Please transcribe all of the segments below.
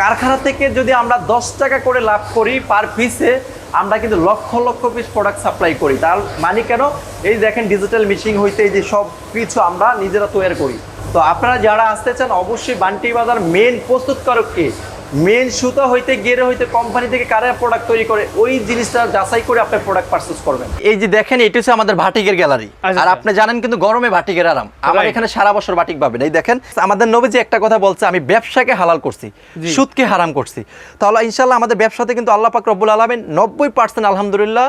কারখানা থেকে যদি আমরা দশ টাকা করে লাভ করি পার পিসে আমরা কিন্তু lakh lakh piece product supply করি। তার মানে কেন? এই দেখেন ডিজিটাল মিশিং হইতে যে সব কিছু আমরা নিজেরা তৈরি করি। তো আপনারা যারা আসতে চান, অবশ্যই বান্টি বাজার মেন প্রস্তুতকারক কে? মেন সুতা হইতে গেরে হইতে কোম্পানি থেকে কারা প্রোডাক্ট তৈরি করে ওই জিনিসটা যাচাই করে আপনি প্রোডাক্ট পারচেস করবেন। এই যে দেখেন এটা হচ্ছে আমাদের ভাটিকের গ্যালারি আচ্ছা, আর আচ্ছা। আপনি জানেন কিন্তু গরমে ভাটিকের আরাম। আমার এখানে সারা বছর বাটিক পাবেন। এই দেখেন আমাদের নবী যে একটা কথা বলছে আমি ব্যবসাকে হালাল করছি সুদকে হারাম করছি। তাহলে ইনশাল্লাহ আমাদের ব্যবসাতে কিন্তু আল্লাহ পাক রব্বুল আলমিন নব্বই পার্সেন্ট আলহামদুলিল্লাহ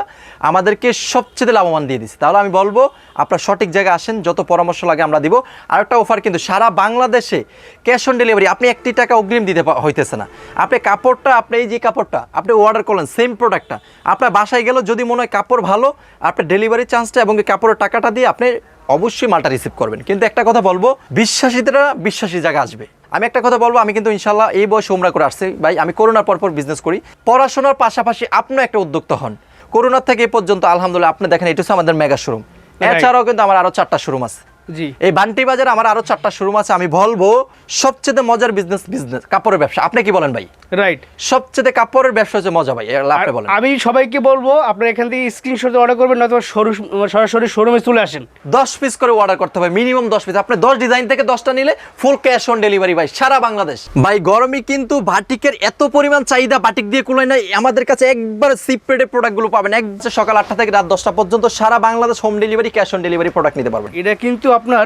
আমাদেরকে সবচেয়ে লাভবান দিয়ে দিচ্ছে তাহলে আমি বলব আপনার সঠিক জায়গায় আসেন যত পরামর্শ লাগে আমরা দিব। আর একটা অফার কিন্তু সারা বাংলাদেশে ক্যাশ অন ডেলিভারি আপনি একটি টাকা অগ্রিম দিতে হইতেছে না। আপনি কাপড়টা আপনি এই যে কাপড়টা আপনি অর্ডার করলেন সেম প্রোডাক্টটা আপনার বাসায় গেল যদি মনে হয় কাপড় ভালো আপনি ডেলিভারি চান্সটা এবং কাপড়ের টাকাটা দিয়ে আপনি অবশ্যই মালটা রিসিভ করবেন। কিন্তু একটা কথা বলব বিশ্বাসীরা বিশ্বাসী জায়গা আসবে। আমি একটা কথা বলব আমি কিন্তু ইনশাল্লাহ এই বয়সে উমরা করে আসছি। ভাই আমি করোনার পর পর বিজনেস করি। পড়াশোনার পাশাপাশি আপনিও একটা উদ্যোক্তা হন। করোনার থেকে এ পর্যন্ত আলহামদুলিল্লাহ আপনি দেখেন এটা হচ্ছে আমাদের মেগা শোরুম. এছাড়াও কিন্তু আমার আরও চারটা শোরুম আছে। জি। এই বান্টি বাজারে আমার আরও চারটা শোরুম আছে আমি বলব সবচেয়ে মজার বিজনেস বিজনেস কাপড়ের ব্যবসা। আপনি কি বলেন ভাই? রাইট সবচেয়ে কাপড়ের ব্যবসা হচ্ছে মজা ভাই আপনি বলেন। আমি সবাইকে বলব আপনারা এখান থেকে স্ক্রিনশট অর্ডার করবেন নয়তো সরাসরি শোরুমে চলে আসেন। দশ পিস করে অর্ডার করতে হবে মিনিমাম দশ পিস আপনি দশ ডিজাইন থেকে দশটা নিলে ফুল ক্যাশ অন ডেলিভারি ভাই সারা বাংলাদেশ। ভাই গরমে কিন্তু বাটিকের এত পরিমাণ চাহিদা বাটিক দিয়ে কুলাই নাই আমাদের কাছে একবার সিপ প্রোডাক্টগুলো পাবেন এক সকাল আটটা থেকে রাত দশটা পর্যন্ত সারা Bangladesh home delivery cash on delivery product নিতে পারবেন। এটা কিন্তু আপনার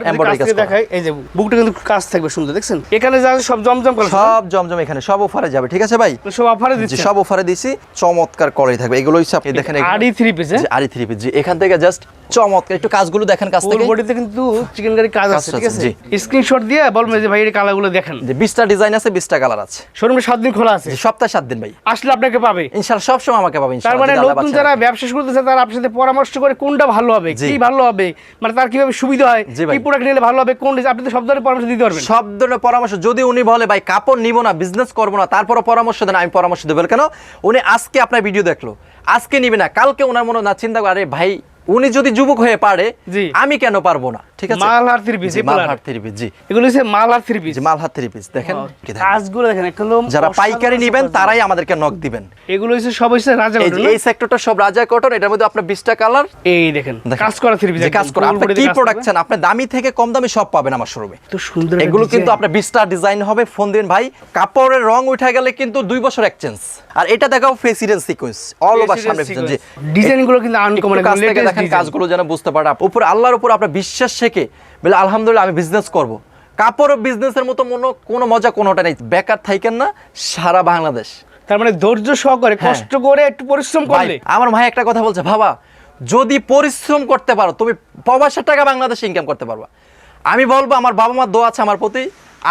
এই যে বুকটা কিন্তু কাজ থাকবে সুন্দর দেখছেন? এখানে যা সব জমজম সব জমজম এখানে সব অফারে যাবে ঠিক আছে ভাই? সব অফারে দিচ্ছে সব অফারে দিছি চমৎকার থাকবে। এগুলো হচ্ছে আপনি দেখেন আড়ি থ্রি পিস জি, থ্রি পিস এখান থেকে জাস্ট চমৎকার একটু কাজগুলো দেখেন কাছ থেকে। বডিতে কিন্তু চিকেন কারি কাজ আছে ঠিক আছে, আছে স্ক্রিনশট দিয়ে বলবেন যে ভাই এই কালারগুলো দেখেন। যে বিশটা ডিজাইন আছে বিশটা কালার আছে। শোরুমে দিন খোলা আছে। সপ্তাহে সাত দিন ভাই। আসলে আপনাকে পাবে। ইনশাল্লাহ সবসময় আমাকে তার মানে নতুন যারা ব্যবসা শুরু করতেছে তারা আপনার সাথে পরামর্শ করে কোনটা ভালো হবে। কি ভালো হবে মানে তার কীভাবে সুবিধা হয়। কি প্রোডাক্ট নিলে ভালো হবে কোন আপনি তো সব ধরনের পরামর্শ দিতে পারবেন। সব ধরনের পরামর্শ যদি উনি বলে ভাই কাপড় নিব না বিজনেস করব না তারপরও পরামর্শ দেন আমি পরামর্শ দেবো। কেন? উনি আজকে আপনার ভিডিও দেখল। আজকে নিবে না কালকে ওনার মনে না চিন্তা করে আরে ভাই উনি যদি যুবক হয়ে পারে আমি কেন পারব না? ঠিক আছে? Malhar three piece Malhar three piece জি। এগুলো হচ্ছে Malhar three piece Malhar three piece দেখেন। কাজগুলো দেখেন একদম যারা পাইকারি নিবেন তারাই আমাদেরকে নক দিবেন। এগুলো হচ্ছে সব হচ্ছে রাজা এই এই সেক্টরটা সব রাজা কটন এটার মধ্যে আপনার বিশটা কালার এই দেখেন। কাজ করা থ্রি পিস কাজ করে। আপনি কি প্রোডাক্ট চান? আপনি দামি থেকে কম দামি সব পাবেন আমার শোরুমে তো সুন্দর এগুলো কিন্তু। আপনার বিশটা ডিজাইন হবে। ফোন দিন ভাই কাপড়ের রং উঠে গেলে কিন্তু দুই বছর এক্সচেঞ্জ আর এটা দেখাও ফেসিডেন্ট সিকোয়েন্স অল ওভার সামনে ডিজাইনগুলো কিন্তু আনকমন দেখেন কাজগুলো যেন বুঝতে পারে উপর আল্লাহর উপর আপনার বিশ্বাস শেখে। বলে আলহামদুলিল্লাহ আমি বিজনেস করব। কাপড় বিজনেসের মতো মনো কোনো মজা কোনোটা নেই। বেকার থাকেন না সারা বাংলাদেশ। তার মানে ধৈর্য সহকারে হ্যাঁ। কষ্ট করে একটু পরিশ্রম করলে। আমার ভাই একটা কথা বলছে ভাবা যদি পরিশ্রম করতে পারো তুমি প্রবাসের টাকা বাংলাদেশে ইনকাম করতে পারবা। আমি বলব আমার বাবা মার দোয়া আছে আমার প্রতি।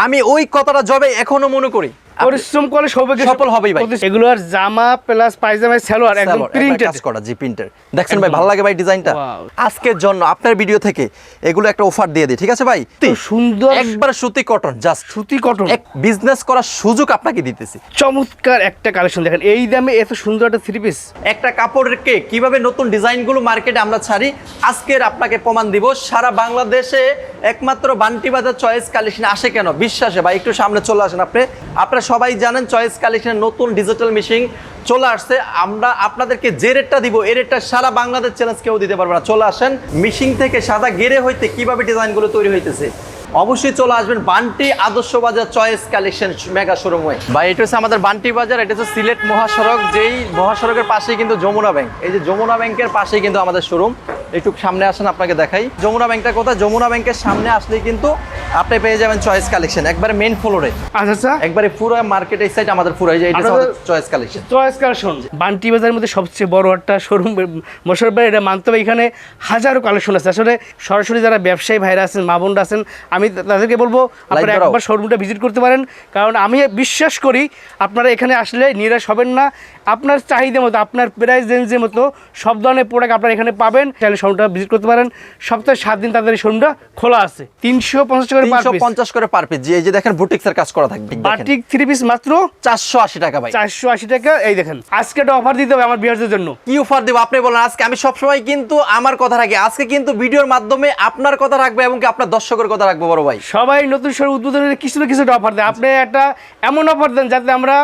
আমি ওই কথাটা জবে এখনও মনে করি। পরিশ্রম করলে সৌভাগ্য সফল হবেই ভাই। এগুলো আর জামা প্লাস পায়জামা সালোয়ার একদম প্রিন্টেড কাজ করা জি প্রিন্টার দেখছেন ভাই ভালো লাগে ভাই ডিজাইনটা? আজকের জন্য আপনার ভিডিও থেকে এগুলো একটা অফার দিয়ে দিই ঠিক আছে ভাই? সুন্দর একবার সুতি কটন জাস্ট সুতি কটন এক বিজনেস করার সুযোগ আপনাকে দিতেছি। চমৎকার একটা কালেকশন দেখেন। এই দামে এত সুন্দর একটা থ্রি পিস একটা কাপড়ের কে কীভাবে নতুন ডিজাইনগুলো মার্কেটে আমরা ছাড়ি আজকের আপনাকে প্রমাণ দিব সারা বাংলাদেশে একমাত্র বান্টি বাজার চয়েস কালেকশন আসে কেন? বিশ্বাসে ভাই, একটু সামনে চলে আসেন আপনি। আপনারা সবাই জানেন চয়েস কালেকশনের নতুন ডিজিটাল মেশিন চলে আসছে। আমরা আপনাদেরকে যে রেটটা দিব এ রেটটা সারা বাংলাদেশ চ্যালেঞ্জ কেউ দিতে পারবে না। চলে আসেন মিশিং থেকে সাদা গেরে হইতে কীভাবে ডিজাইনগুলো তৈরি হইতেছে? অবশ্যই চলে আসবেন বান্টি আদর্শ বাজার চয়েস কালেকশন মেগা শোরুমে। ভাই এটা হচ্ছে আমাদের বান্টি বাজার এটা হচ্ছে সিলেট মহাসড়ক যেই মহাসড়কের পাশেই কিন্তু যমুনা ব্যাংক। এই যে যমুনা ব্যাংকের পাশেই কিন্তু আমাদের শোরুম। একটু সামনে আসেন আপনাকে দেখাই। যমুনা ব্যাংকটা কোথায়? যমুনা ব্যাংকের সামনে আসলেই কিন্তু আপনি পেয়ে যাবেন চয়েস কালেকশন একবারে মেন ফ্লোরে আচ্ছা আচ্ছা। একবারে পুরো মার্কেট এই সাইড আমাদের পুরো এটা choice collection. Choice collection Banti বাজারের মধ্যে সবচেয়ে বড় একটা শোরুম মশার ভাই এটা মানতে হবে এখানে হাজারো কালেকশন আছে। আসলে সরাসরি যারা ব্যবসায়ী ভাইরা আছেন মা বোনরা আছেন আমি তাদেরকে বলব আপনারা একবার শোরুমটা ভিজিট করতে পারেন। কারণ আমি বিশ্বাস করি আপনারা এখানে আসলে নিরাশ হবেন না। আপনার চাহিদা মতো আপনার প্রাইস রেঞ্জের মতো সব ধরনের প্রোডাক্ট আপনারা এখানে পাবেন। তাহলে শোরুমটা ভিজিট করতে পারেন। সপ্তাহে সাত দিন তাদের শোরুমটা খোলা আছে। তিনশো পঞ্চাশ তিনশো পঞ্চাশ করে পার পিস এই যে দেখেন বুটিক্সের কাজ করা থাকবে। বাটিক থ্রি পিস মাত্র চারশো আশি টাকা ভাই। চারশো আশি টাকা। এই দেখেন আজকে একটা অফার দিতে হবে আমার বিয়ারদের জন্য। কি অফার দেবো? আপনি বলেন আজকে আমি সবসময় কিন্তু আমার কথা রাখি। আজকে কিন্তু ভিডিওর মাধ্যমে আপনার কথা রাখব এবং কি আপনার দর্শকের কথা রাখব। বড় ভাই। সবাই নতুন সর উদ্বোধনের কিছু না কিছু অফার দেয়। আপনি একটা এমন অফার দেন যাতে আমরা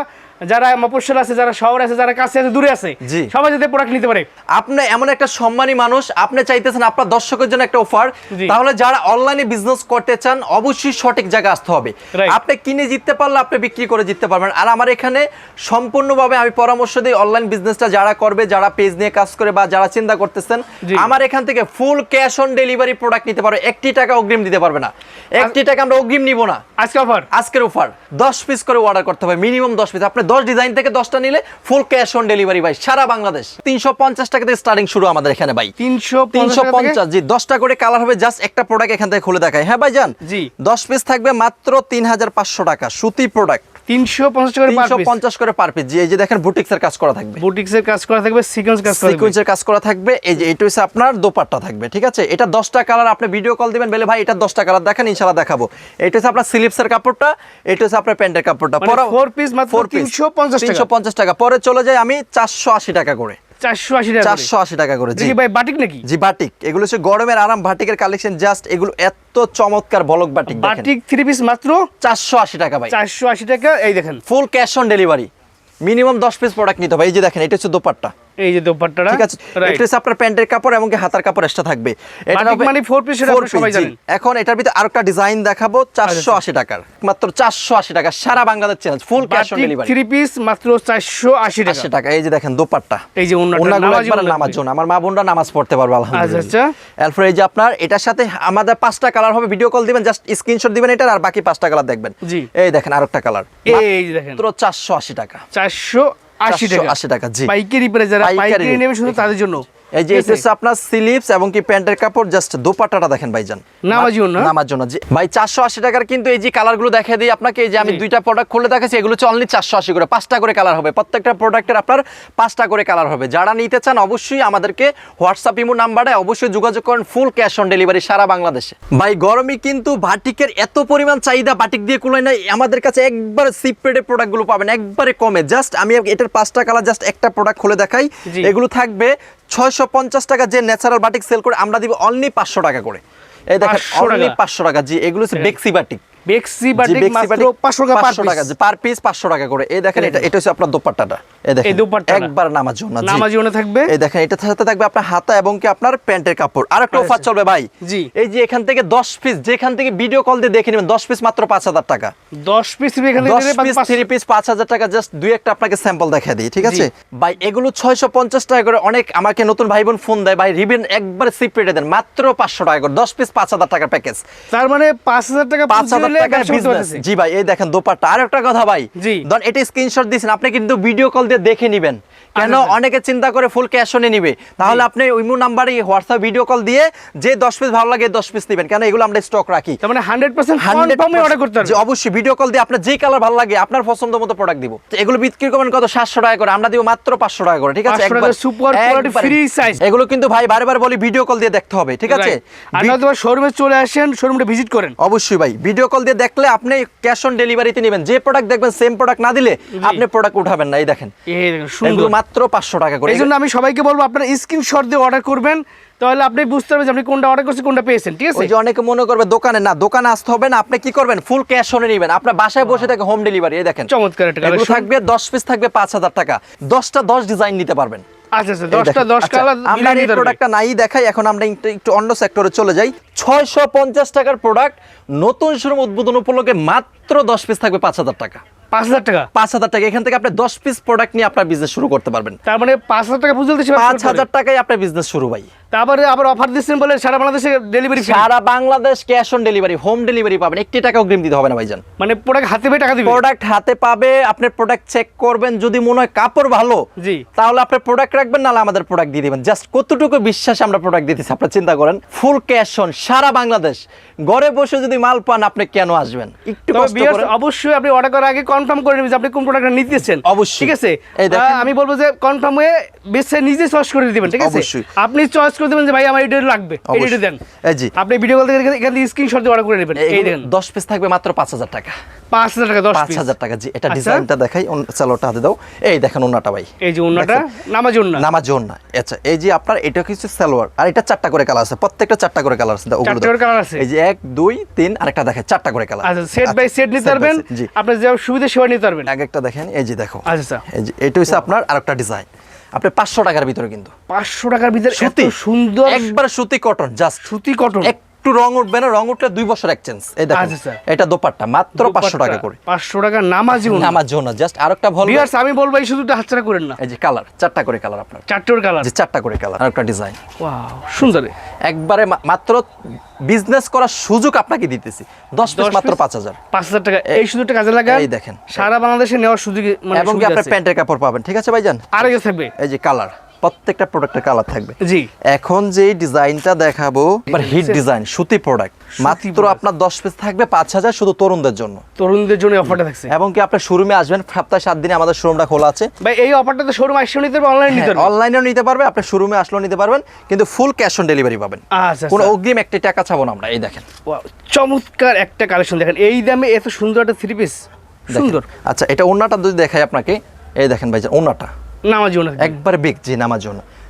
যারা মফস্বল আছে যারা শহর আছে যারা কাছে আছে দূরে আছে সবাই যাতে প্রোডাক্ট নিতে পারে। আপনি এমন একটা সম্মানী মানুষ আপনি চাইতেছেন আপনার দর্শকের জন্য একটা অফার তাহলে যারা অনলাইনে বিজনেস করতে চান অবশ্যই সঠিক জায়গায় আসতে হবে। আপনি কিনে জিততে পারলে আপনি বিক্রি করে জিততে পারবেন। আর আমার এখানে সম্পূর্ণভাবে আমি পরামর্শ দিই অনলাইন বিজনেসটা যারা করবে যারা পেজ নিয়ে কাজ করে বা যারা চিন্তা করতেছেন আমার এখান থেকে full cash on delivery product নিতে পারবে একটি টাকা অগ্রিম দিতে পারবে না। একটি টাকা আমরা অগ্রিম নিব না। আজকে অফার আজকের অফার দশ পিস করে অর্ডার করতে হবে মিনিমাম দশ পিস আপনি দশ ডিজাইন থেকে দশটা নিলে ফুল ক্যাশ অন ডেলিভারি ভাই সারা বাংলাদেশ। তিনশো পঞ্চাশ টাকা থেকে স্টার্টিং শুরু আমাদের এখানে ভাই। তিনশো তিনশো পঞ্চাশ জি দশটা করে কালার হবে জাস্ট একটা প্রোডাক্ট এখান থেকে খুলে দেখায়। হ্যাঁ ভাই যান জি। দশ পিস থাকবে মাত্র তিন হাজার পাঁচশো টাকা সুতি প্রোডাক্ট তিনশো পঞ্চাশ টাকা তিনশো পঞ্চাশ করে পার পিস এই যে দেখেন বুটিক্সের কাজ করা থাকবে। বুটিক্সের কাজ করা থাকবে সিকোয়েন্স কাজ করা কাজ করা থাকবে এই যে এটা হচ্ছে আপনার দোপাট্টা থাকবে ঠিক আছে? এটা দশটা কালার আপনি ভিডিও কল দিবেন বলে ভাই এটা দশটা কালার দেখেন ইনশাল্লাহ দেখাবো। এটা হচ্ছে আপনার স্লিপসের কাপড়টা এটা হচ্ছে আপনার প্যান্টের কাপড়টা। মানে পিস piece মাত্র 350 পঞ্চাশ তিনশো পঞ্চাশ টাকা। পরে চলে যায় আমি চারশো আশি টাকা করে। চারশো আশি টাকা করে। চারশো আশি টাকা করে জি। ভাই বাটিক নাকি? জি বাটিক। এগুলো হচ্ছে গরমের আরাম বাটিকের কালেকশন জাস্ট এগুলো এত চমৎকার block batik batik three piece মাত্র? চারশো আশি টাকা ভাই। টাকা এই দেখেন। Full cash on delivery minimum দশ পিস প্রোডাক্ট নিতে হবে। এই যে দেখেন এটা হচ্ছে দোপাট্টা। এই যে দোপাট্টাটা ঠিক আছে। Right. এটা হচ্ছে আপনার প্যান্টের কাপড় এবং হাতার কাপড় এক্সট্রা থাকবে। এটা মানে সবাই জানেন। এখন এটার ভিতরে আরেকটা ডিজাইন দেখাবো চারশো আশি টাকার। মাত্র চারশো আশি টাকা সারা Bangladesh challenge full cash on delivery three piece মাত্র চারশো আশি টাকা। আশি টাকা এই যে দেখেন দোপাট্টা। এই যে ওন্নাটা, একবার নামাজ। জন্য আমার মা বোনরা নামাজ পড়তে পারবে আচ্ছা, আচ্ছা। আলহামদুলিল্লাহ এই যে আপনার এটার সাথে আমাদের পাঁচটা কালার হবে ভিডিও কল দিবেন জাস্ট স্ক্রিনশট দিবেন এটার আর বাকি পাঁচটা কালার দেখবেন। জি। এই দেখেন আরেকটা কালার এই দেখেন। মাত্র চারশো আশি টাকা। চারশো আশি টাকা। আশি টাকা, জি। পাইকারি প্রাইস যারা পাইকারি। পাইকারি নেবে শুধু তাদের জন্য। এই যে এটা আপনার স্লিপস এবং কি প্যান্টের কাপড় জাস্ট দোপাট্টাটা দেখেন ভাইজান। নামাজি ওন্না? নামার জন্য জি। ভাই চারশো আশি টাকার কিন্তু এই যে কালারগুলো দেখে দিই আপনাকে এই যে আমি দুইটা প্রোডাক্ট খুলে দেখাচ্ছি এগুলো হচ্ছে অনলি চারশো আশি করে পাঁচটা করে কালার হবে। প্রত্যেকটা প্রোডাক্টের আপনার পাঁচটা করে কালার হবে। যারা নিতে চান অবশ্যই আমাদেরকে হোয়াটসঅ্যাপ ইমো নাম্বারে অবশ্যই যোগাযোগ করেন ফুল ক্যাশ অন ডেলিভারি সারা বাংলাদেশে। ভাই গরমে কিন্তু বাটিকের এত পরিমাণ চাহিদা বাটিক দিয়ে কুলাই নাই আমাদের কাছে একবার সিপ রেটের প্রোডাক্টগুলো পাবেন একবারে কমে। জাস্ট আমি এটার পাঁচটা কালার জাস্ট একটা প্রোডাক্ট খুলে দেখাই। এগুলো থাকবে ছয়শো পঞ্চাশ টাকা যে ন্যাচারাল বাটিক সেল করে আমরা দিব অনলি পাঁচশো টাকা করে। এই দেখেন 500 অনলি পাঁচশো টাকা। জি এগুলো হচ্ছে। বেক্সি বাটিক টাকা করে। ভাই। অনেক আমাকে নতুন ভাই বোন ফোন দেয়। ভাই রিবেন একবার সিপ দেন মাত্র 500 টাকা করে 10 পিস 5000 টাকা প্যাকেজ তার মানে 5000 টাকা 5000 জি ভাই এই দেখেন দোপাট্টা। আর একটা কথা ভাই জি। ধর এটা স্ক্রিনশট দিয়েছেন আপনি কিন্তু ভিডিও কল দিয়ে দেখে নেবেন। কেন। অনেকে চিন্তা করে ফুল ক্যাশ অনে নিবে? তাহলে আপনি ওইমু নাম্বারে হোয়াটসঅ্যাপ ভিডিও কল দিয়ে যে দশ পিস ভালো লাগে দশ পিস নেবেন। কেন এগুলো আমরা স্টক রাখি? তার মানে হান্ড্রেড পার্সেন্ট 100% অর্ডার করতে হবে অবশ্যই ভিডিও কল দিয়ে আপনার যে কালার ভালো লাগে আপনার পছন্দ মতো প্রোডাক্ট দিব। এগুলো বিক্রি করবেন কত? সাতশো টাকা করে। আমরা দিব মাত্র পাঁচশো টাকা করে ঠিক আছে? 500 টাকা একবার- quality একবারে। free size। এগুলো কিন্তু ভাই বারে বারে বলি ভিডিও কল দিয়ে দেখতে হবে ঠিক আছে. আর নয়তো শোরুমে চলে আসেন শোরুমটা ভিজিট করেন। অবশ্যই ভাই ভিডিও কল দিয়ে দেখলে আপনি ক্যাশ অন ডেলিভারিতে নেবেন। যে প্রোডাক্ট দেখবেন সেম প্রোডাক্ট না দিলে আপনি প্রোডাক্ট উঠাবেন না এই দেখেন। এই দেখেন, সুন্দর মাত্র পাঁচশো টাকা করে। এই জন্য আমি সবাইকে বলব আপনারা স্ক্রিনশট দিয়ে অর্ডার করবেন তাহলে আপনি বুঝতে পারবেন যে আপনি কোনটা অর্ডার করছেন কোনটা পেয়েছেন ঠিক আছে? যে অনেকে মনে করবে দোকানে না দোকানে আসতে হবে না আপনি কি করবেন? ফুল ক্যাশ অনে নেবেন। আপনার বাসায় বসে থেকে হোম ডেলিভারি এই দেখেন। চমৎকার একটা এগুলো থাকবে দশ পিস থাকবে পাঁচ হাজার টাকা। দশটা দশ ডিজাইন নিতে পারবেন। আচ্ছা আচ্ছা আচ্ছা, কালার আমরা এই প্রোডাক্টটা নাই দেখাই এখন আমরা একটু অন্য সেক্টরে চলে যাই। ছয়শো পঞ্চাশ টাকার প্রোডাক্ট নতুন শোরুম উদ্বোধন উপলক্ষে মাত্র দশ পিস থাকবে পাঁচ হাজার টাকা। পাঁচ হাজার টাকা। পাঁচ হাজার টাকা। এখান থেকে আপনি দশ পিস প্রোডাক্ট নিয়ে আপনার বিজনেস শুরু করতে পারবেন। তার মানে পাঁচ হাজার টাকা বুঝতে পাঁচ হাজার টাকায় আপনার বিজনেস শুরু ভাই। তারপরে আবার অফার দিচ্ছেন বলে সারা বাংলাদেশে delivery Sara Bangladesh cash on delivery home delivery পাবেন। একটি অগ্রিম দিতে হবে না ভাইজান। মানে প্রোডাক্ট হাতে পেয়ে টাকা প্রোডাক্ট হাতে পাবে আপনি প্রোডাক্ট চেক করবেন যদি মনে হয় কাপড় ভালো জি। তাহলে আপনি প্রোডাক্ট রাখবেন নাহলে আমাদের প্রোডাক্ট দিয়ে দিবেন। জাস্ট কতটুকু বিশ্বাস আমরা প্রোডাক্ট দিতেছি আপনার চিন্তা করেন। ফুল ক্যাশ অন সারা বাংলাদেশ। ঘরে বসে যদি মাল পান আপনি কেন আসবেন? একটু অবশ্যই আপনি অর্ডার করার আগে কনফার্ম করে নেবেন যে আপনি কোন প্রোডাক্টটা নিতেছেন। অবশ্যই। ঠিক আছে? আমি বলব যে কনফার্ম হয়ে বেছে নিজে চয়েস করে দিবেন ঠিক আছে? আপনি চয়েস করে দেবেন যে ভাই আমার এটা লাগবে এটা দেন। এই জি আপনি ভিডিও কল থেকে এখান থেকে স্ক্রিনশট দিয়ে অর্ডার করে নেবেন। এই দেখেন। দশ পিস থাকবে মাত্র পাঁচ হাজার টাকা। পাঁচ হাজার টাকা দশ পাঁচ পিস হাজার টাকা জি এটা আচ্ছা। ডিজাইনটা দেখাই চালোটা হাতে দাও। এই দেখেন ওনাটা ভাই। এই যে অন্যটা নামাজ অন্য নামাজ না আচ্ছা এই যে আপনার এটা কিছু সালোয়ার। আর এটা চারটা করে কালার আছে প্রত্যেকটা চারটা করে কালার আছে। ওগুলো চারটে করে colour আছে? এই যে এক দুই তিন আরেকটা দেখেন চারটা করে কালার আচ্ছা সেট বাই সেট নিতে পারবেন। জি। যে সুবিধা সেবা নিতে পারবেন। একটা দেখেন এই যে দেখো। আচ্ছা এই যে এটা হচ্ছে আপনার আরেকটা ডিজাইন আপনি পাঁচশো টাকার ভিতরে কিন্তু। পাঁচশো টাকার ভিতরে সত্যি সুতি। সুন্দর একবার সুতি কটন জাস্ট সুতি কটন একটু রং উঠবে না রং উঠলে দুই বছর এক্সচেঞ্জ এই দেখেন আচ্ছা, এটা দোপাট্টা মাত্র পাঁচশো টাকা করে। পাঁচশো টাকা নামাজি আমার জন্য জাস্ট আরেকটা ভল ভিউয়ার্স আমি বলব এই শুধুটা হাতছাড়া করেন না। এই যে কালার চারটা করে কালার আপনার। চারটোর কালার যে চারটা করে কালার আরেকটা ডিজাইন ওয়াও সুন্দর। একবারে মাত্র বিজনেস করার সুযোগ আপনাকে দিতেছি। দশ পিস মাত্র piece? পাঁচ হাজার। পাঁচ হাজার টাকা। এই শুধুটা কাজে লাগান। এই দেখেন। সারা বাংলাদেশে নেওয়ার সুযোগ মানে এবং কি আপনার প্যান্টের কাপড় পাবেন ঠিক আছে ভাইজান? আর আগে থাকবে। এই যে কালার প্রত্যেকটা প্রোডাক্টের কালার থাকবে। জি। এখন যে ডিজাইনটা দেখাবো হিট ডিজাইন সুতি প্রোডাক্ট মাত্র আপনার দশ পিস থাকবে পাঁচ হাজার শুধু তরুণদের জন্য। তরুণদের জন্য অফারটা থাকছে। এবং কি আপনার শোরুমে আসবেন সপ্তাহে সাত দিনে আমাদের শোরুমটা খোলা আছে। ভাই এই অফারটা তো শোরুম আসলেও নিতে পারবে অনলাইন নিতে অনলাইনেও নিতে পারবে আপনি শোরুমে আসলেও নিতে পারবেন কিন্তু ফুল ক্যাশ অন ডেলিভারি পাবেন। আচ্ছা কোনো আচ্ছা। অগ্রিম একটি টাকা চাবো না আমরা এই দেখেন। চমৎকার একটা কালেকশন দেখেন। এই দামে এত সুন্দর একটা থ্রি পিস সুন্দর। আচ্ছা এটা ওনাটা যদি দেখাই আপনাকে এই দেখেন ভাই ওনাটা নামাজি একবার বেগ যে নামাজ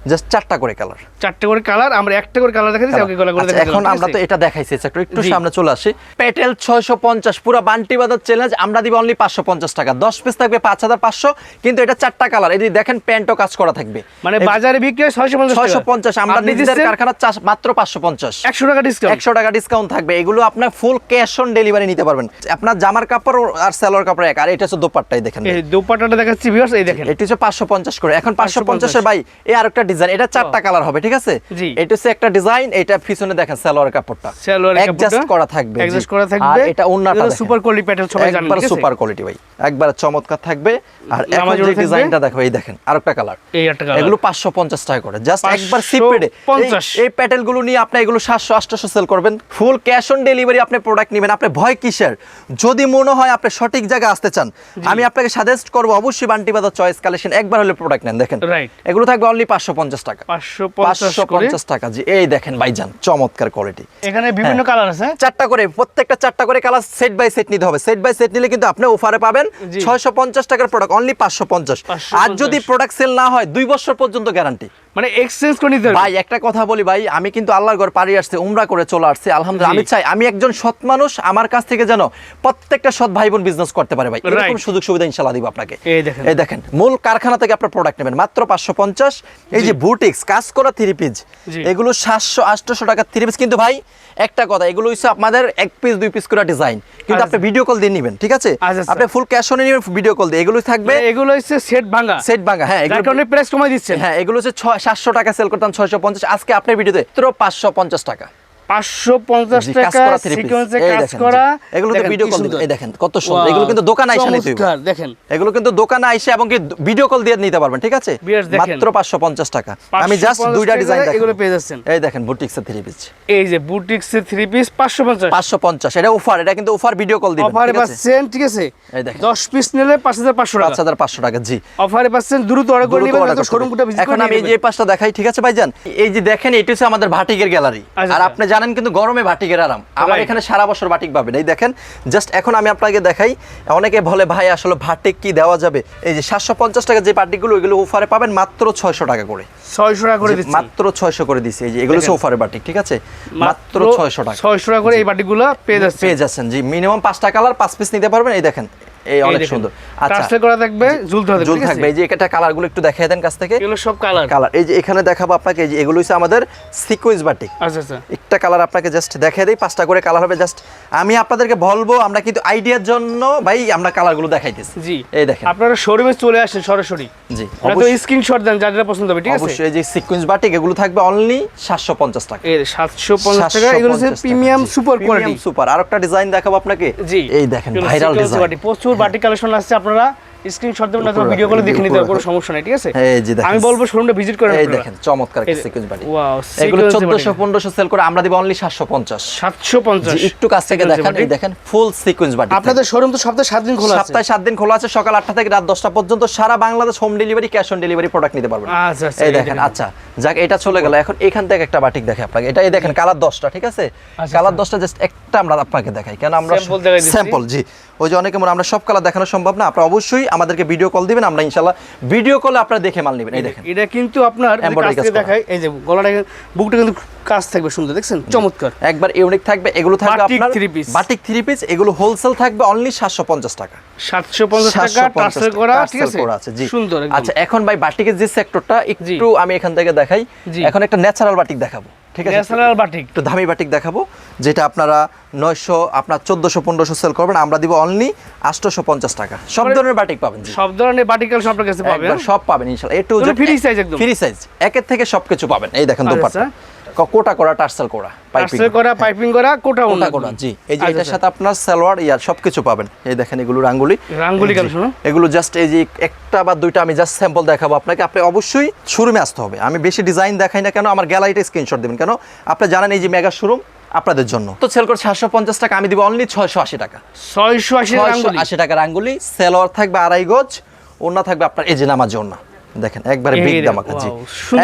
জাস্ট চারটা করে কালার চারটে করে কালার আমরা একটা করে কালার দেখাচ্ছি ওকে গলা করে দেখাচ্ছি, এখন আমরা তো এটা দেখাইছি একটু একটু সামনে চলে আসি। পেটেল ছয়শো পঞ্চাশ পুরো বান্টি বাজার চ্যালেঞ্জ আমরা দিব অনলি পাঁচশো পঞ্চাশ টাকা। দশ পিস থাকবে পাঁচ হাজার পাঁচশো কিন্তু এটা চারটা কালার এই দেখেন প্যান্টও কাজ করা থাকবে। মানে বাজারে বিক্রি হয় ছয়শো পঞ্চাশ ছয়শো পঞ্চাশ আমরা নিজেদের কারখানার চাষ মাত্র পাঁচশো পঞ্চাশ। একশো টাকা ডিসকাউন্ট একশো টাকা ডিসকাউন্ট থাকবে। এগুলো আপনার ফুল ক্যাশ অন ডেলিভারি নিতে পারবেন। আপনার জামার কাপড় আর সালোয়ার কাপড় এক আর এটা হচ্ছে দোপাট্টাই দেখেন এই দোপাট্টাটা দেখাচ্ছি ভিউয়ার্স এই দেখেন। এটি হচ্ছে পাঁচশো পঞ্চাশ করে। এখন পাঁচশো 550 পঞ্চাশের ভাই এই আরেকটা ডিজাইন এটা চারটা কালার হবে ঠিক আছে? এটা হচ্ছে একটা ডিজাইন এটা পিছনে দেখেন সালোয়ার কাপড়টা। সালোয়ার অ্যাডজাস্ট করা থাকবে। অ্যাডজাস্ট করা আর এটা ওন্নাটা সুপার কোয়ালিটি প্যাটার্ন সবাই জানেন একবার সুপার কোয়ালিটি ভাই একবার চমৎকার থাকবে। আর এখন যে ডিজাইনটা দেখো এই দেখেন আরেকটা কালার এই একটা কালার এগুলো পাঁচশো পঞ্চাশ টাকা করে জাস্ট একবার 550 সিপেডে এই প্যাটেলগুলো নিয়ে আপনি এগুলো সাতশো আটশো সেল করবেন। ফুল ক্যাশ অন ডেলিভারি আপনি প্রোডাক্ট নেবেন। আপনি ভয় কিসের? যদি মনে হয় আপনি সঠিক জায়গায় আসতে চান আমি আপনাকে সাজেস্ট করব অবশ্যই বান্টি বাজার চয়েস কালেকশন একবার হলে প্রোডাক্ট নেন দেখেন. এগুলো থাকবে অনলি পাঁচশো পঞ্চাশ টাকা। পাঁচশো পঞ্চাশ পাঁচশো করে পঞ্চাশ টাকা জি। এই দেখেন ভাইজান চমৎকার কোয়ালিটি এখানে বিভিন্ন কালার আছে? চারটা করে প্রত্যেকটা চারটা করে কালার সেট বাই সেট নিতে হবে। সেট বাই সেট নিলে কিন্তু আপনি অফারে পাবেন জি। ছয়শো পঞ্চাশ টাকার প্রোডাক্ট অনলি পাঁচশো পঞ্চাশ। 550 আর যদি প্রোডাক্ট সেল না হয় দুই বছর পর্যন্ত গ্যারান্টি মানে এক্সচেঞ্জ করে নিতে ভাই একটা কথা বলি ভাই আমি কিন্তু আল্লাহর ঘর পাড়ি আসছে উমরা করে চলে আসছে আলহামদুলিল্লাহ। আমি চাই আমি একজন সৎ মানুষ আমার কাছ থেকে যেন প্রত্যেকটা সৎ ভাই বোন বিজনেস করতে পারে ভাই। এরকম সুযোগ সুবিধা ইনশাল্লাহ দিব আপনাকে। এই দেখেন। এই দেখেন মূল কারখানা থেকে আপনার প্রোডাক্ট নেবেন মাত্র পাঁচশো পঞ্চাশ। এই যে বুটিক্স কাজ করা থ্রি পিস এগুলো সাতশো আটশো টাকা থ্রি পিস কিন্তু ভাই একটা কথা এগুলো হচ্ছে আপনাদের এক পিস দুই পিস করে ডিজাইন কিন্তু আচ্ছা। আপনি ভিডিও কল দিয়ে নেবেন ঠিক আছে? আচ্ছা, আচ্ছা। আপনি ফুল ক্যাশ অনে নেবেন ভিডিও কল দিয়ে। এগুলো থাকবে এগুলো হচ্ছে সেট ভাঙা। সেট ভাঙা হ্যাঁ এগুলো প্রাইস কমাই দিচ্ছেন। হ্যাঁ এগুলো হচ্ছে সাতশো টাকা সেল করতাম ছয়শো পঞ্চাশ। আজকে আপনার ভিডিওতে মাত্র পাঁচশো পঞ্চাশ টাকা। পাঁচশো পঞ্চাশ টাকা করা three piece। সিকোয়েন্সে কাজ দেখেন, করা। এগুলো তো ভিডিও কল এই দেখেন কত সুন্দর। এগুলো কিন্তু দোকানে আইসা নিতে দেখেন। এগুলো কিন্তু দোকানে আইসা এবং কি ভিডিও কল দিয়ে নিতে পারবেন ঠিক আছে? মাত্র পাঁচশো পঞ্চাশ টাকা। আমি জাস্ট দুইটা ডিজাইন এগুলো পেয়ে যাচ্ছেন। এই দেখেন বুটিক্সের থ্রি পিস এই যে বুটিক্সের থ্রি পিস পাঁচশো পঞ্চাশ। পাঁচশো পঞ্চাশ এটা অফার এটা কিন্তু অফার ভিডিও কল দিবেন অফারে পাচ্ছেন ঠিক আছে? এই দেখেন। দশ পিস নিলে পাঁচ হাজার পাঁচশো পাঁচ টাকা হাজার পাঁচশো টাকা জি। অফারে পাচ্ছেন দ্রুত অর্ডার করে নেবেন শোরুমটা এখন আমি এই যে পাশটা দেখাই ঠিক আছে ভাইজান? এই যে দেখেন এটি হচ্ছে আমাদের ভাটিকের গ্যালারি আচ্ছা, আর আচ্ছা। আপনি জানেন কিন্তু গরমে ভাটিকের আরাম। আমার এখানে সারা বছর ভাটিক পাবেন। এই দেখেন জাস্ট এখন আমি আপনাকে দেখাই অনেকে বলে ভাই আসলে ভাটিক কি দেওয়া যাবে? এই যে সাতশো পঞ্চাশ টাকা যে পার্টিগুলো ওইগুলো অফারে পাবেন মাত্র ছয়শো টাকা করে। ছয়শো টাকা করে মাত্র ছয়শো করে দিছি এই যে এগুলো। অফারে বাটিক ঠিক আছে? মাত্র ছয়শো টাকা। ছয়শো টাকা করে এই বাটিগুলো পেয়ে যাচ্ছে পেয়ে যাচ্ছেন। জি মিনিমাম পাঁচটা কালার পাঁচ পিস নিতে পারবেন। এই দেখেন এই অনেক সুন্দর। আচ্ছা করা থাকবে থাকবে এই যে এটা কালারগুলো একটু দেন কাছ থেকে। এগুলো সব কালার কালার এই যে এখানে দেখাবো আপনাকে এই যে এগুলো হচ্ছে আমাদের সিকোয়েন্স বাটিক আচ্ছা আচ্ছা। একটা কালার আপনাকে জাস্ট দিই পাঁচটা করে কালার হবে। জাস্ট আমি আপনাদেরকে বলব আমরা কিন্তু আইডিয়ার জন্য ভাই আমরা কালারগুলো দেখাইতেছি। জি। এই দেখেন। আপনারা শোরুমে চলে আসেন সরাসরি। জি। অবশ্যই। স্ক্রিনশট দেন যেটা পছন্দ হবে ঠিক আছে? অবশ্যই এই যে সিকোয়েন্স বাটিক এগুলো থাকবে অনলি সাতশো পঞ্চাশ টাকা। এর সাতশো পঞ্চাশ টাকা এগুলো হচ্ছে প্রিমিয়াম সুপার কোয়ালিটি সুপার আর একটা ডিজাইন দেখাবো আপনাকে। জি। এই দেখেন ভাইরাল ডিজাইন বাটি। প্রচুর বাটি কালেকশন আসছে আপনারা স্ক্রিনশট দেবেন অথবা ভিডিও কলে দেখে নিতে কোনো সমস্যা নেই ঠিক আছে? এই যে আমি বলব শোরুমটা ভিজিট করেন এই দেখেন চমৎকার একটা সিকোয়েন্স বাটি। Wow, এগুলো sequence চোদ্দশো বাটি। পনেরোশো সেল করে আমরা দিব অনলি সাতশো পঞ্চাশ। সাতশো পঞ্চাশ। একটু কাছ থেকে দেখেন এই দেখেন ফুল সিকোয়েন্স বাটি। আপনাদের শোরুম তো সপ্তাহে সাত দিন খোলা আছে। সপ্তাহে সাত দিন খোলা আছে সকাল আটটা থেকে রাত দশটা পর্যন্ত সারা Bangladesh home delivery cash on delivery product নিতে পারবেন। আচ্ছা আচ্ছা এই দেখেন আচ্ছা যাক এটা চলে গেল। এখন এখান থেকে একটা বাটিক দেখে আপনাকে। এটা এই দেখেন কালার দশটা ঠিক আছে? কালার দশটা জাস্ট একটা আমরা আপনাকে দেখাই। কেন আমরা দেখাই। স্যাম্পল জি। ওই যে অনেকে মনে আমরা সব কালার দেখানো সম্ভব না আপনারা অবশ্যই আমাদেরকে ভিডিও কল দিবেন আমরা ইনশাল্লাহ ভিডিও কলে আপনারা দেখে মাল নেবেন এই দেখেন। এটা কিন্তু আপনার এই যে গলাটা বুকটা কিন্তু কাজ থাকবে সুন্দর দেখছেন? চমৎকার। একবার ইউনিক থাকবে এগুলো থাকবে আপনার three piece। Batik three piece এগুলো হোলসেল থাকবে অনলি সাতশো পঞ্চাশ টাকা। সাতশো পঞ্চাশ টাকা 750 টার্সেল করা ঠিক আছে? আছে, জি। সুন্দর একদম। আচ্ছা এখন ভাই বাটিকের যে সেক্টরটা একটু আমি এখান থেকে দেখাই। এখন একটা ন্যাচারাল বাটিক দেখাবো ঠিক আছে? ন্যাশনাল বাটিক একটু দামি বাটিক দেখাবো যেটা আপনারা নয়শো আপনার চোদ্দশো পনেরোশো সেল করবেন আমরা দিব অনলি আটশোশো পঞ্চাশ টাকা। সব ধরনের বাটিক পাবেন সব ধরনের বাটিক কালেকশন আপনার কাছে পাবেন। সব পাবেন এ টু এগুলো free একদম। ফ্রি সাইজ একের থেকে সবকিছু পাবেন। এই দেখেন আচ্ছা, দোপাট্টা। কোটা করা টার্সেল করা টার্সেল করা। পাইপিং করা কোটা কোটা ওনা করা জি। এই যে এটার। সাথে আপনার সালোয়ার ইয়ার সবকিছু পাবেন। এই দেখেন এগুলো রাঙ্গুলি। রাঙ্গুলি জি। কালেকশন এগুলো জাস্ট এই যে একটা বা দুইটা আমি জাস্ট স্যাম্পল দেখাবো আপনাকে। আপনি অবশ্যই শোরুমে আসতে হবে। আমি বেশি ডিজাইন দেখাই না কেন আমার গ্যালারিতে স্ক্রিনশট দেবেন কেন? আপনি জানেন এই যে মেগা শোরুম আপনাদের জন্য। তো সেল করে সাতশো পঞ্চাশ টাকা আমি দিব অনলি ছয়শো আশি টাকা। ছয়শো আশি আশি টাকা রাঙ্গুলি সেলোয়ার থাকবে আড়াই গজ ওড়না থাকবে আপনার এই যে নামাজ ওড়না। দেখেন একবারে বিগ দামাকা জি।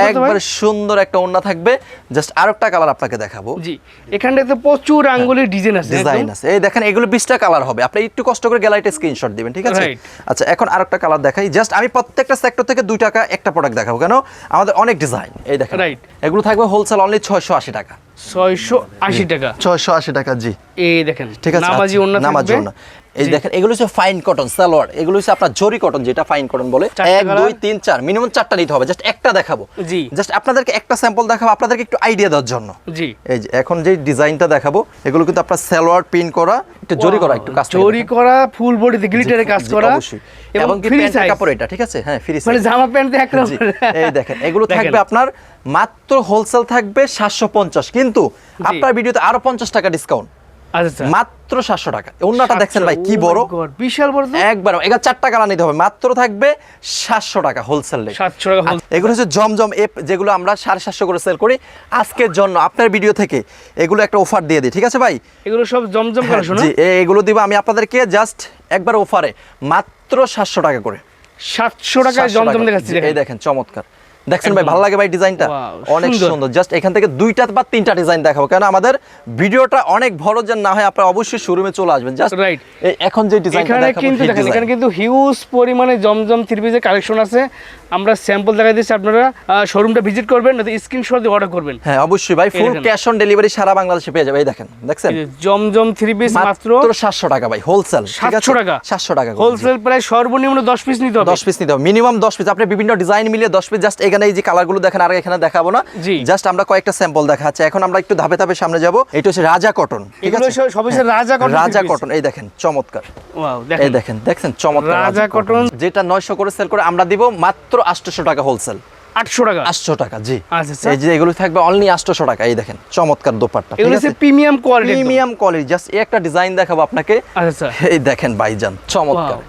একবারে সুন্দর একটা ওড়না থাকবে। জাস্ট আরেকটা কালার আপনাকে দেখাবো। জি এখানটাতে প্রচুর আঙ্গুলির ডিজাইন আছে ডিজাইন আছে। এই দেখেন এগুলো বিশটা কালার হবে। আপনি একটু কষ্ট করে গ্যালারিতে স্ক্রিনশট দিবেন ঠিক আছে? আচ্ছা এখন আরেকটা কালার দেখাই। জাস্ট আমি প্রত্যেকটা সেক্টর থেকে দুই টাকা একটা প্রোডাক্ট দেখাবো। কেন? আমাদের অনেক ডিজাইন এই দেখেন Right. এগুলো থাকবে হোলসেল অনলি ছয়শো আশি টাকা। ছয়শো আশি টাকা। ছয়শো আশি টাকা জি। এই দেখেন ঠিক আছে? নামাজি আচ্ছা, ওন্না নামাজি ওড়না। এই দেখেন এগুলো হচ্ছে ফাইন কটন সালোয়ার। এগুলো হচ্ছে আপনার জরি কটন যেটা ফাইন কটন বলে। এক দুই তিন চার। মিনিমাম চারটা নিতে হবে জাস্ট একটা দেখাবো। জি। জাস্ট আপনাদেরকে একটা স্যাম্পল দেখাবো আপনাদেরকে একটু আইডিয়া দেওয়ার জন্য। জি। এই যে এখন যে ডিজাইনটা দেখাবো এগুলো কিন্তু আপনার সালোয়ার পিন করা একটু জরি করা একটু কাজ জরি করা ফুল বডিতে গ্লিটারে কাজ করা। অবশ্যই। এবং কি কাপড় এটা ঠিক আছে? হ্যাঁ ফ্রি মানে জামা প্যান্ট এক এই দেখেন এগুলো। থাকবে আপনার মাত্র হোলসেল থাকবে সাতশো পঞ্চাশ। কিন্তু আপনার ভিডিওতে আরও পঞ্চাশ টাকা ডিসকাউন্ট মাত্র সাতশো টাকা। ওনাটা দেখছেন ভাই কি Oh বড় বিশাল বড় একবার এগারো চারটা কালার নিতে হবে। মাত্র থাকবে সাতশো টাকা হোলসেল রেট 700 টাকা এগুলো হচ্ছে জমজম এপ যেগুলো আমরা সাড়ে সাতশো করে সেল করি আজকের জন্য। আপনার ভিডিও থেকে এগুলো একটা অফার দিয়ে দিই ঠিক আছে ভাই? এগুলো সব জমজম হ্যাঁ, জি এগুলো দিব আমি আপনাদেরকে জাস্ট একবার অফারে মাত্র সাতশো টাকা করে। সাতশো 700 জমজম টাকা। দেখাচ্ছি এই দেখেন চমৎকার। দেখছেন ভাই ভালো লাগে ভাই ডিজাইনটা? অনেক সুন্দর। জাস্ট এখান থেকে দুইটা বা তিনটা ডিজাইন দেখাবো। কারণ আমাদের ভিডিওটা অনেক বড় যেন না হয় আপনারা অবশ্যই শোরুমে চলে আসবেন। জাস্ট রাইট এখন যে ডিজাইনটা এখানে দেখাবো কিন্তু দেখেন এখানে কিন্তু হিউজ পরিমাণে জমজম থ্রি পিসের কালেকশন আছে। আমরা স্যাম্পল দেখাই দিচ্ছি আপনারা শোরুমটা ভিজিট করবেন না স্ক্রিনশট দিয়ে অর্ডার করবেন। হ্যাঁ অবশ্যই ভাই ফুল ক্যাশ অন ডেলিভারি সারা বাংলাদেশে পেয়ে যাবে এই দেখেন দেখছেন? জমজম থ্রি পিস মাত্র মাত্র সাতশো টাকা ভাই হোলসেল সাতশো টাকা। সাতশো টাকা হোলসেল প্রায় সর্বনিম্ন দশ পিস নিতে হবে। দশ পিস নিতে হবে মিনিমাম দশ পিস আপনি বিভিন্ন ডিজাইন মিলিয়ে দশ পিস জাস্ট এখানে এই যে কালারগুলো দেখেন আর এখানে দেখাবো না। জাস্ট আমরা কয়েকটা স্যাম্পল দেখাচ্ছি। এখন আমরা একটু ধাপে ধাপে সামনে যাব। এটা হচ্ছে রাজা কটন ঠিক আছে? সব- সব হচ্ছে হ্যাঁ, রাজা cotton রাজা কটন এই দেখেন চমৎকার। ওয়াও দেখেন। এই দেখেন দেখেন দেখছেন চমৎকার রাজা কটন যেটা নয়শো করে সেল করে আমরা দিব মাত্র আটশোশো টাকা হোলসেল আটশো টাকা? আটশো টাকা জি। আচ্ছা, আচ্ছা। এই যে এগুলো থাকবে অনলি আটশো টাকা এই দেখেন চমৎকার দোপাট্টা এগুলো হচ্ছে premium quality premium quality just একটা ডিজাইন দেখাবো আপনাকে। আচ্ছা আচ্ছা। এই দেখেন ভাইজান চমৎকার।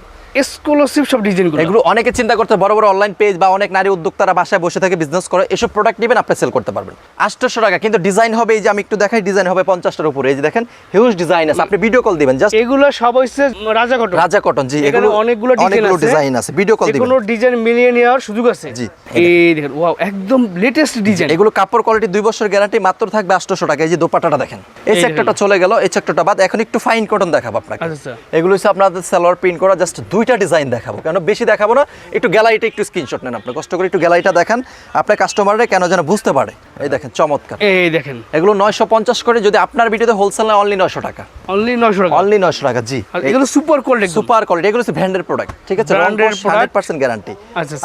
এক্সক্লুসিভ সব ডিজাইনগুলো এগুলো অনেকে চিন্তা করতে বড় বড় অনলাইন পেজ বা অনেক নারী উদ্যোক্তারা বাসায় বসে থেকে বিজনেস করে এসব প্রোডাক্ট নেবেন আপনি সেল করতে পারবেন। আটশোশো টাকা কিন্তু ডিজাইন হবে এই যে আমি একটু দেখাই ডিজাইন হবে পঞ্চাশটার উপরে। এই যে দেখেন হিউজ ডিজাইন আছে। আপনি ভিডিও কল দিবেন জাস্ট এগুলো সব হচ্ছে রাজা কটন রাজা কটন জি এগুলো অনেকগুলো অনেকগুলো ডিজাইন আছে। ভিডিও কল দিবেন। কোনো ডিজাইন মিলিয়ে নেওয়ার সুযোগ আছে। জি। এই দেখেন। ওয়াও একদম লেটেস্ট ডিজাইন এগুলো কাপড় কোয়ালিটি দুই বছর গ্যারান্টি মাত্র থাকবে আটশোশো টাকা। এই যে দোপাটাটা দেখেন এই সেক্টরটা চলে গেল এই সেক্টরটা বাদ। এখন একটু ফাইন কটন দেখাবো আপনাকে। আচ্ছা, আচ্ছা। এগুলো হচ্ছে আপনাদের সালোয়ার প্রিন্ট করা জাস্ট দুইটা ডিজাইন দেখাবো। কেন বেশি দেখাবো না একটু গ্যালারিটা একটু স্ক্রিনশট নেন আপনি। কষ্ট করে একটু গ্যালারিটা দেখান আপনার কাস্টমাররা কেন যেন বুঝতে পারে। এই দেখেন চমৎকার। এই দেখেন। এগুলো নয়শো পঞ্চাশ করে যদি আপনার ভিডিওতে হোলসেল না অনলি নয়শো টাকা। অনলি 900 টাকা। অনলি নয়শো টাকা জি। এগুলো সুপার কোয়ালিটি সুপার কোয়ালিটি এগুলো হচ্ছে ব্র্যান্ডের প্রোডাক্ট ঠিক আছে? হান্ড্রেড। Percent guarantee.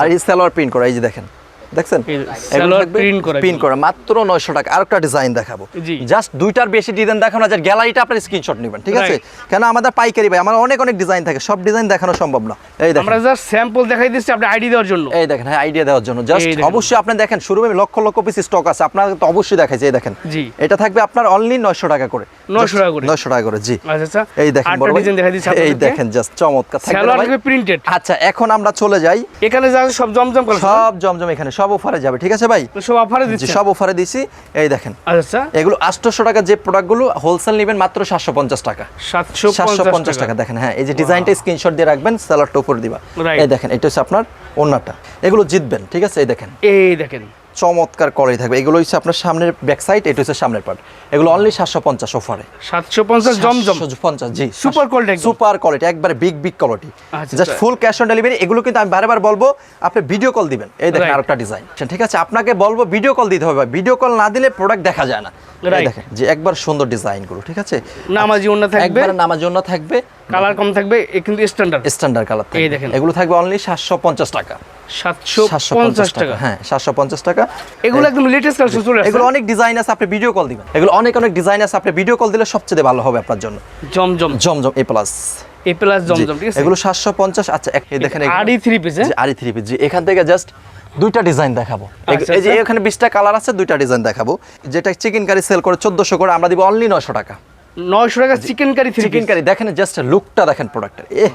আর এই সালোয়ার প্রিন্ট করা এই যে দেখেন। দেখছেন? প্রিন্ট করা মাত্র নয়শো টাকা। আরেকটা ডিজাইন দেখাবো। জাস্ট দুইটার বেশি ডিজাইন দেখানো যায়। গ্যালারিটা আপনার স্ক্রিনশট নেবেন ঠিক আছে? কেন আমাদের পাইকারি ভাই আমার অনেক অনেক ডিজাইন থাকে। সব ডিজাইন দেখানো সম্ভব না। এই দেখেন। আমরা জাস্ট স্যাম্পল দেখাই দিচ্ছি আপনি আইডি দেওয়ার জন্য। এই দেখেন হ্যাঁ আইডিয়া দেওয়ার জন্য। জাস্ট অবশ্যই আপনি দেখেন লক্ষ লক্ষ পিস স্টক আছে। আপনার তো অবশ্যই দেখাইছে এই দেখেন। এটা থাকবে আপনার অনলি নয়শো টাকা করে। 900 টাকা করে। নয়শো টাকা করে জি। আচ্ছা আচ্ছা। এই দেখেন বড় ডিজাইন দেখাই দিচ্ছি এই দেখেন জাস্ট চমৎকার। থাকবে প্রিন্টেড আচ্ছা এখন আমরা চলে যাই। এখানে যা সব জমজম সব জমজম এখানে সব অফারে যাবে ঠিক আছে ভাই? সব অফারে দিচ্ছি সব অফারে দিছি এই দেখেন। আচ্ছা। এগুলো আটশোশো টাকা যে প্রোডাক্টগুলো হোলসেল নেবেন মাত্র সাতশো পঞ্চাশ টাকা। সাতশো সাতশো পঞ্চাশ টাকা। দেখেন হ্যাঁ এই যে ডিজাইনটা স্ক্রিনশট দিয়ে রাখবেন স্যালাডটা উপর দিবা। এই দেখেন এটা হচ্ছে আপনার অন্যটা এগুলো জিতবেন ঠিক আছে? এই দেখেন। এই দেখেন। চমৎকার কোয়ালিটি থাকবে। এগুলো হচ্ছে আপনার সামনের ব্যাক সাইড এটা হচ্ছে সামনের পার্ট এগুলো অনলি সাতশো পঞ্চাশ অফারে সাতশো পঞ্চাশ জমজম। পঞ্চাশ জি quality একদম। সুপার কোয়ালিটি একবারে বিগ বিগ কোয়ালিটি আচ্ছা, জাস্ট আচ্ছা। ফুল ক্যাশ অন ডেলিভারি এগুলো কিন্তু আমি বারবার বলব আপনি ভিডিও কল দিবেন। এই দেখেন. আরেকটা ডিজাইন ঠিক আছে আপনাকে বলব ভিডিও কল দিতে হবে ভিডিও কল না দিলে প্রোডাক্ট দেখা যায় না। দেখেন যে একবার সুন্দর ডিজাইনগুলো ঠিক আছে? নামাজি অন্য থাকবে। একবার নামার জন্য থাকবে। কালার কম থাকবে এ কিন্তু স্ট্যান্ডার্ড স্ট্যান্ডার্ড কালার এই দেখেন। এগুলো থাকবে অনলি সাতশো পঞ্চাশ টাকা। সাতশো সাতশো পঞ্চাশ টাকা। হ্যাঁ সাতশো পঞ্চাশ টাকা। এগুলো একদম লেটেস্ট কালেকশন চলে আসছে। এগুলো অনেক ডিজাইন আছে আপনি ভিডিও কল দিবেন। এগুলো অনেক অনেক ডিজাইন আছে আপনি ভিডিও কল দিলে সবচেয়ে ভালো হবে আপনার জন্য। জমজম। জমজম এ প্লাস এ প্লাস জমজম ঠিক আছে? এগুলো সাতশো পঞ্চাশ আচ্ছা এক- এই দেখেন আড়ি থ্রি পিস জি, আরি থ্রি পিস জি এখান থেকে জাস্ট দুইটা ডিজাইন দেখাবো। এই- আচ্ছা, এই যে আচ্ছা। এখানে বিশটা কালার আছে দুইটা ডিজাইন দেখাবো। যেটা চিকেন কারি সেল করে চোদ্দশো করে আমরা দিব অনলি নয়শো টাকা। নয়শো টাকা চিকেন কারি চিকেন কারি দেখেন জাস্ট লুকটা দেখেন প্রোডাক্টের এ